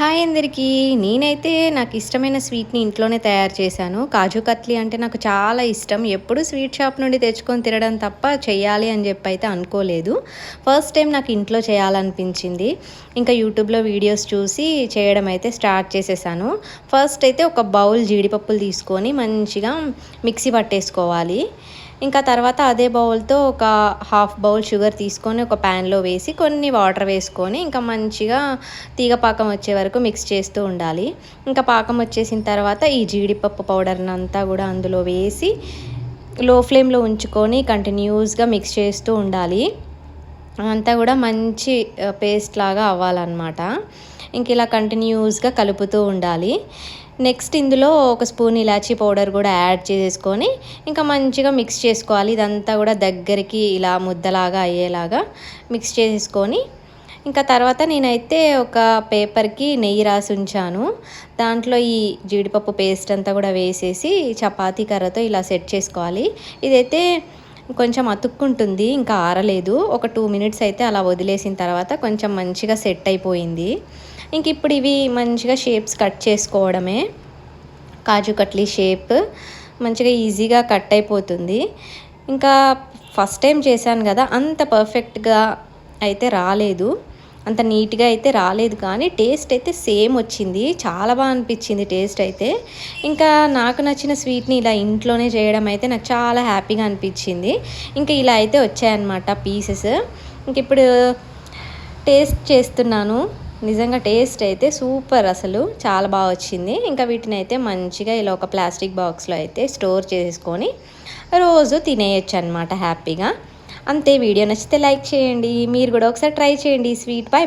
Hi అందరికీ. నేనైతే నాకు ఇష్టమైన స్వీట్ని ఇంట్లోనే తయారు చేశాను. కాజు కత్లీ అంటే నాకు చాలా ఇష్టం. ఎప్పుడు స్వీట్ షాప్ నుండి తెచ్చుకొని తినడం తప్ప చేయాలి అని చెప్పి అయితే అనుకోలేదు. ఫస్ట్ టైం నాకు ఇంట్లో చేయాలనిపించింది. ఇంకా యూట్యూబ్లో వీడియోస్ చూసి చేయడం అయితే స్టార్ట్ చేసేసాను. ఫస్ట్ అయితే ఒక బౌల్ జీడిపప్పులు తీసుకొని మంచిగా మిక్సీ పట్టేసుకోవాలి. ఇంకా తర్వాత అదే బౌల్తో ఒక హాఫ్ బౌల్ షుగర్ తీసుకొని ఒక ప్యాన్లో వేసి కొన్ని వాటర్ వేసుకొని ఇంకా మంచిగా తీగ పాకం వచ్చే వరకు మిక్స్ చేస్తూ ఉండాలి. ఇంకా పాకం వచ్చేసిన తర్వాత ఈ జీడిపప్పు పౌడర్ని అంతా కూడా అందులో వేసి లో ఫ్లేమ్లో ఉంచుకొని కంటిన్యూస్గా మిక్స్ చేస్తూ ఉండాలి. అంతా కూడా మంచి పేస్ట్ లాగా అవ్వాలన్నమాట. ఇంక ఇలా కంటిన్యూస్గా కలుపుతూ ఉండాలి. నెక్స్ట్ ఇందులో ఒక స్పూన్ ఇలాచీ పౌడర్ కూడా యాడ్ చేసుకొని ఇంకా మంచిగా మిక్స్ చేసుకోవాలి. ఇదంతా కూడా దగ్గరికి ఇలా ముద్దలాగా అయ్యేలాగా మిక్స్ చేసుకొని ఇంకా తర్వాత నేనైతే ఒక పేపర్కి నెయ్యి రాసి ఉంచాను. దాంట్లో ఈ జీడిపప్పు పేస్ట్ అంతా కూడా వేసేసి చపాతీ కర్రతో ఇలా సెట్ చేసుకోవాలి. ఇదైతే కొంచెం అతుక్కుంటుంది ఇంకా ఆరలేదు. ఒక టూ మినిట్స్ అయితే అలా వదిలేసిన తర్వాత కొంచెం మంచిగా సెట్ అయిపోయింది. ఇంక ఇప్పుడు ఇవి మంచిగా షేప్స్ కట్ చేసుకోవడమే. కాజు కట్లీ షేప్ మంచిగా ఈజీగా కట్ అయిపోతుంది. ఇంకా ఫస్ట్ టైం చేశాను కదా అంత పర్ఫెక్ట్గా అయితే రాలేదు. అంత నీట్గా అయితే రాలేదు కానీ టేస్ట్ అయితే సేమ్ వచ్చింది. చాలా బాగా అనిపించింది టేస్ట్ అయితే. ఇంకా నాకు నచ్చిన స్వీట్ని ఇలా ఇంట్లోనే చేయడం అయితే నాకు చాలా హ్యాపీగా అనిపించింది. ఇంకా ఇలా అయితే వచ్చాయన్నమాట పీసెస్. ఇంక ఇప్పుడు టేస్ట్ చేస్తున్నాను. నిజంగా టేస్ట్ అయితే సూపర్ అసలు. చాలా బాగా వచ్చింది. ఇంకా వీటిని అయితే మంచిగా ఇలా ఒక ప్లాస్టిక్ బాక్స్లో అయితే స్టోర్ చేసుకొని రోజు తినేయచ్చు అనమాట హ్యాపీగా. అంతే వీడియో నచ్చితే లైక్ చేయండి. మీరు కూడా ఒకసారి ట్రై చేయండి. స్వీట్ పై